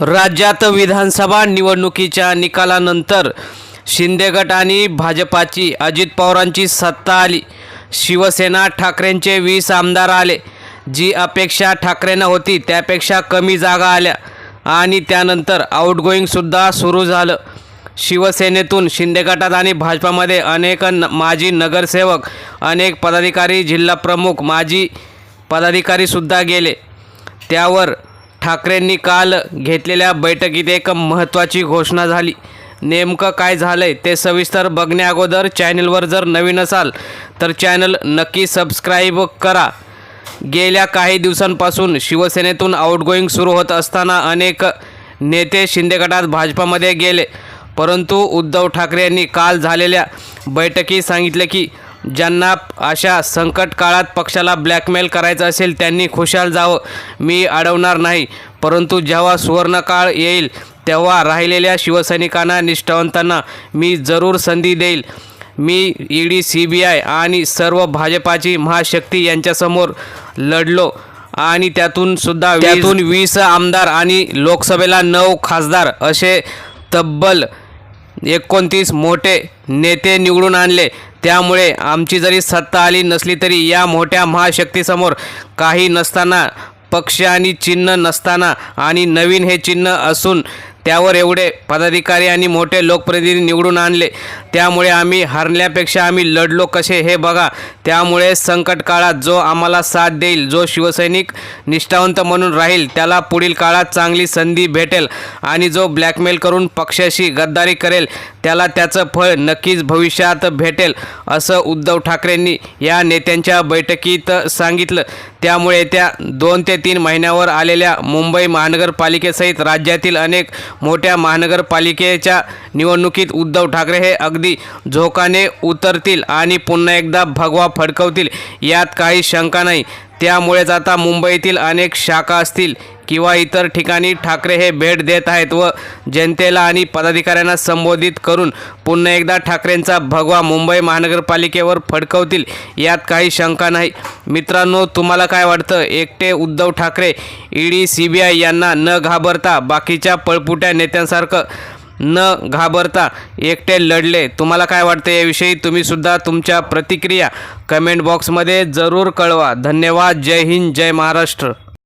राज्यात विधानसभा निवडणुकीच्या निकालानंतर शिंदे गट आणि भाजपाची अजित पवारांची सत्ता आली. शिवसेना ठाकरेंचे वीस आमदार आले. जी अपेक्षा ठाकरेंना होती त्यापेक्षा कमी जागा आल्या आणि त्यानंतर आउटगोईंगसुद्धा सुरू झालं. शिवसेनेतून शिंदे गटात आणि भाजपामध्ये अनेक न माजी नगरसेवक अनेक पदाधिकारी जिल्हाप्रमुख माजी पदाधिकारीसुद्धा गेले. त्यावर ठाकरेंनी काल घेतलेल्या बैठकीत एक महत्त्वाची घोषणा झाली. नेमकं काय झालंय ते सविस्तर बघण्याअगोदर चॅनलवर जर नवीन असाल तर चॅनल नक्की सबस्क्राईब करा. गेल्या काही दिवसांपासून शिवसेनेतून आउटगोईंग सुरू होत असताना अनेक नेते शिंदे गटात भाजपामध्ये गेले. परंतु उद्धव ठाकरे यांनी काल झालेल्या बैठकीत सांगितले की ज्यांना अशा संकट काळात पक्षाला ब्लॅकमेल करायचं असेल त्यांनी खुशाल जावं. मी अडवणार नाही. परंतु जेव्हा सुवर्णकाळ येईल तेव्हा राहिलेल्या शिवसैनिकांना निष्ठावंतांना मी जरूर संधी देईल. मी ईडी सी बी आय आणि सर्व भाजपाची महाशक्ती यांच्यासमोर लढलो आणि त्यातून सुद्धा त्यातून वीस आमदार आणि लोकसभेला नऊ खासदार असे तब्बल एकोणतीस मोठे नेते निवडून आणले. त्यामुळे आमची जरी सत्ता आली नसली तरी या मोठ्या महाशक्तीसमोर काही नसताना पक्ष आणि चिन्ह नसताना आणि नवीन हे चिन्ह असून त्यावर एवढे पदाधिकारी आणि मोठे लोकप्रतिनिधी निवडून आणले. त्यामुळे आम्ही हरण्यापेक्षा आम्ही लढलो कसे हे बघा. त्यामुळे संकट काळात जो आम्हाला साथ देईल जो शिवसैनिक निष्ठावंत म्हणून राहील त्याला पुढील काळात चांगली संधी भेटेल आणि जो ब्लॅकमेल करून पक्षाशी गद्दारी करेल त्याला त्याचं फळ नक्कीच भविष्यात भेटेल असं उद्धव ठाकरेंनी या नेत्यांच्या बैठकीत सांगितलं. त्यामुळे त्या दोन ते तीन महिन्यावर आलेल्या मुंबई महानगरपालिकेसहित राज्यातील अनेक मोठ्या महानगरपालिकेच्या निवडणुकीत उद्धव ठाकरे हे अगदी झोकाने उतरतील आणि पुन्हा एकदा भगवा फडकवतील. यात काही शंका नाही. त्यामुळेच आता मुंबईतील अनेक शाखा असतील किंवा इतर ठिकाणी ठाकरे हे भेट देत आहेत व जनतेला आणि पदाधिकाऱ्यांना संबोधित करून पुन्हा एकदा ठाकरेंचा भगवा मुंबई महानगरपालिकेवर फडकवतील यात काही शंका नाही. मित्रांनो तुम्हाला काय वाटतं? एकटे Uddhav Thackeray ED C B I यांना न घाबरता बाकीच्या पळपुट्या नेत्यांसारखं न घाबरता एकटे लढले. तुम्हाला काय वाटतं? याविषयी तुम्हीसुद्धा तुमच्या प्रतिक्रिया कमेंट बॉक्समध्ये जरूर कळवा. धन्यवाद. जय हिंद. जय महाराष्ट्र.